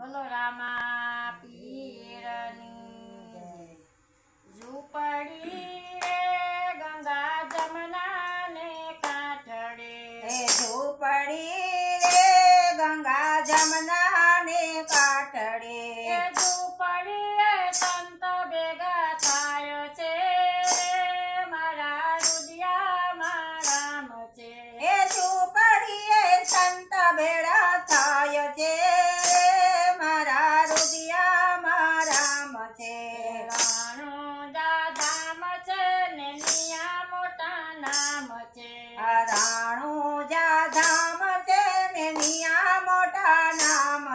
બોલો રામા પીરની ઝૂંપડી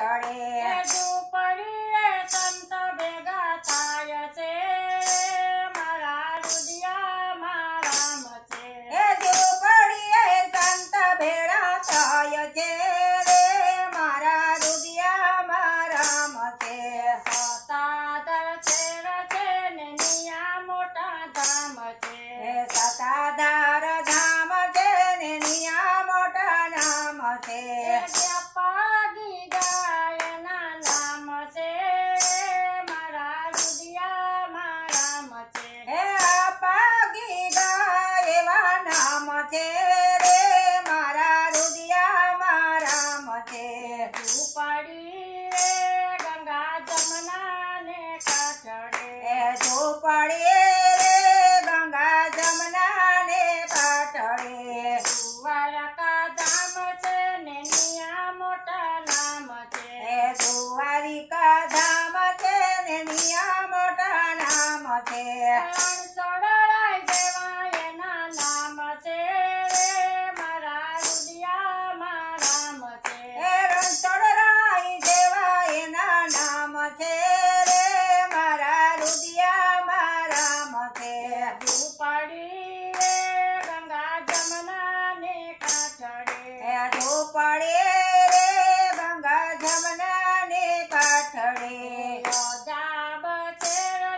started. ઝૂંપડી ત્યાં ઝોપડે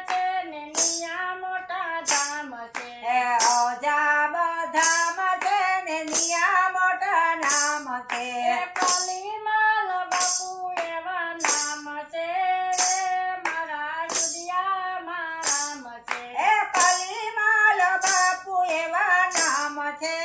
છે ને મોટા ધામ છે. ને નિયા મોટા નામ છે. કલીમાલ બાપુ એવા નામ છે. મારા જુદિયા મારા છે. કલીમાલ બાપુ એવા નામ છે.